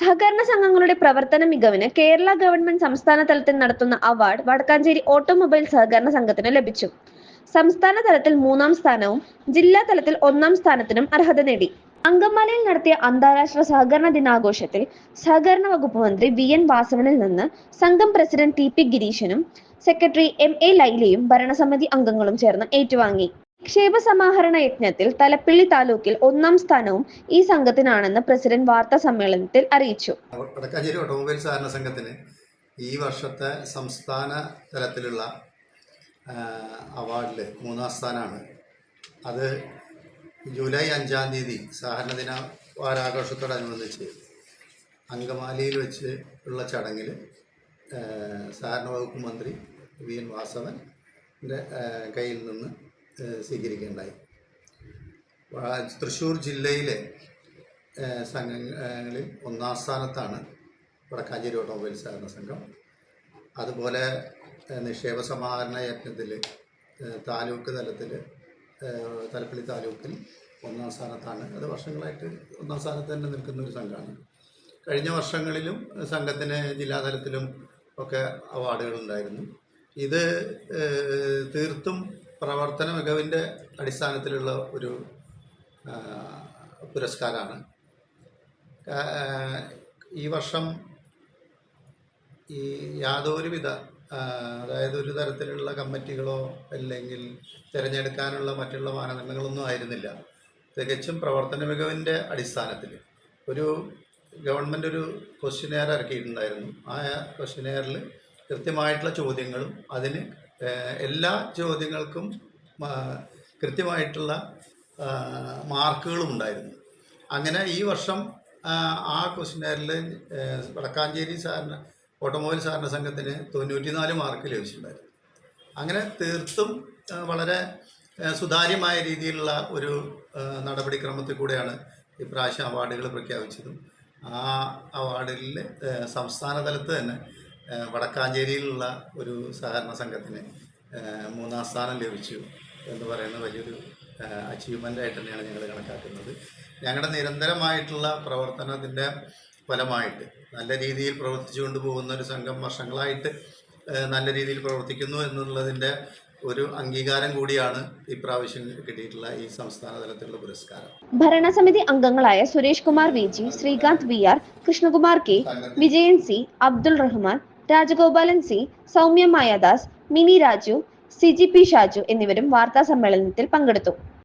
സഹകരണ സംഘങ്ങളുടെ പ്രവർത്തന മികവിന് കേരള ഗവൺമെന്റ് സംസ്ഥാന തലത്തിൽ നടത്തുന്ന അവാർഡ് വടക്കാഞ്ചേരി ഓട്ടോമൊബൈൽ സഹകരണ സംഘത്തിന് ലഭിച്ചു. സംസ്ഥാന തലത്തിൽ മൂന്നാം സ്ഥാനവും ജില്ലാ തലത്തിൽ ഒന്നാം സ്ഥാനത്തിനും അർഹത നേടി. അങ്കമാലിയിൽ നടത്തിയ അന്താരാഷ്ട്ര സഹകരണ ദിനാഘോഷത്തിൽ സഹകരണ വകുപ്പ് മന്ത്രി വി എൻ വാസവനിൽ നിന്ന് സംഘം പ്രസിഡന്റ് ടി പി ഗിരീശനും സെക്രട്ടറി എം എ ലൈലയും ഭരണസമിതി അംഗങ്ങളും ചേർന്ന് ഏറ്റുവാങ്ങി. നിക്ഷേപ സമാഹരണ യജ്ഞത്തിൽ തലപ്പിള്ളി താലൂക്കിൽ ഒന്നാം സ്ഥാനവും ഈ സംഘത്തിനാണെന്ന് പ്രസിഡന്റ് വാർത്താ സമ്മേളനത്തിൽ അറിയിച്ചു. വടക്കാഞ്ചേരി ഓട്ടോമൊബൈൽ സഹകരണ സംഘത്തിന് ഈ വർഷത്തെ സംസ്ഥാന തലത്തിലുള്ള അവാർഡിൽ മൂന്നാം സ്ഥാനമാണ്. അത് ജൂലൈ അഞ്ചാം തീയതി സഹകരണ ദിന വാരാഘോഷത്തോടനുബന്ധിച്ച് അങ്കമാലിയിൽ വെച്ച് ഉള്ള ചടങ്ങിൽ സഹകരണ വകുപ്പ് മന്ത്രി വി എൻ വാസവന്റെ കയ്യിൽ നിന്ന് വാ- തൃശ്ശൂർ ജില്ലയിലെ സംഘങ്ങളിൽ ഒന്നാം സ്ഥാനത്താണ് വടക്കാഞ്ചേരി ഓട്ടോമൊബൈൽ സഹകരണ സംഘം. അതുപോലെ നിക്ഷേപ സമാഹരണ യജ്ഞത്തിൽ താലൂക്ക് തലത്തിൽ തലപ്പള്ളി താലൂക്കിൽ ഒന്നാം സ്ഥാനത്താണ്. അത് വർഷങ്ങളായിട്ട് ഒന്നാം സ്ഥാനത്ത് തന്നെ നിൽക്കുന്ന ഒരു സംഘമാണ്. കഴിഞ്ഞ വർഷങ്ങളിലും സംഘത്തിന് ജില്ലാതലത്തിലും ഒക്കെ അവാർഡുകളുണ്ടായിരുന്നു ഇത് തീർത്തും പ്രവർത്തന മികവിന്റെ അടിസ്ഥാനത്തിലുള്ള ഒരു പുരസ്കാരമാണ് ഈ വർഷം ഈ യാതൊരുവിധ അതായത് ഒരു തരത്തിലുള്ള കമ്മിറ്റികളോ അല്ലെങ്കിൽ തിരഞ്ഞെടുക്കാനുള്ള മറ്റുള്ള മാനദണ്ഡങ്ങളൊന്നും ആയിരുന്നില്ല. തികച്ചും പ്രവർത്തന മികവിന്റെ അടിസ്ഥാനത്തിൽ. ഒരു ഗവൺമെന്റ് ഒരു ക്വസ്റ്റ്യനെയർ ഇറക്കിയിട്ടുണ്ടായിരുന്നു. ആ ക്വസ്റ്റ്യനെയറിൽ കൃത്യമായിട്ടുള്ള ചോദ്യങ്ങളും അതിന് എല്ലാ ചോദ്യങ്ങൾക്കും കൃത്യമായിട്ടുള്ള മാർക്കുകളും ഉണ്ടായിരുന്നു. അങ്ങനെ ഈ വർഷം ആ, ക്വസ്റ്റ്യനെയറിൽ വടക്കാഞ്ചേരി സാറിന് ഓട്ടോമൊബൈൽ സാറിന്റെ സംഘത്തിന് തൊണ്ണൂറ്റിനാല് മാർക്ക് ലഭിച്ചിട്ടുണ്ടായിരുന്നു. അങ്ങനെ തീർത്തും വളരെ സുതാര്യമായ രീതിയിലുള്ള ഒരു നടപടിക്രമത്തിൽ കൂടെയാണ് ഇപ്രാവശ്യം അവാർഡുകൾ പ്രഖ്യാപിച്ചതും. ആ അവാർഡിൽ സംസ്ഥാന തലത്ത് തന്നെ വടക്കാഞ്ചേരിയിലുള്ള ഒരു സഹകരണ സംഘത്തിന് മൂന്നാം സ്ഥാനം ലഭിച്ചു എന്ന് പറയുന്ന വലിയൊരു അച്ചീവ്മെന്റ് ആയിട്ട് തന്നെയാണ് ഞങ്ങൾ കണക്കാക്കുന്നത്. ഞങ്ങളുടെ നിരന്തരമായിട്ടുള്ള പ്രവർത്തനത്തിന്റെ ഫലമായിട്ട് നല്ല രീതിയിൽ പ്രവർത്തിച്ചു കൊണ്ടുപോകുന്ന ഒരു സംഘം വർഷങ്ങളായിട്ട് നല്ല രീതിയിൽ പ്രവർത്തിക്കുന്നു എന്നുള്ളതിന്റെ ഒരു അംഗീകാരം കൂടിയാണ് ഇപ്രാവശ്യം കിട്ടിയിട്ടുള്ള ഈ സംസ്ഥാന തലത്തിലുള്ള പുരസ്കാരം. ഭരണസമിതി അംഗങ്ങളായ Suresh Kumar V G Sreekanth V R Krishnakumar K Vijayan C Abdul Rahman Rajagopalan C Soumya Mayadas Mini Raju Siji P Shaju എന്നിവരും വാർത്താ സമ്മേളനത്തിൽ പങ്കെടുത്തു.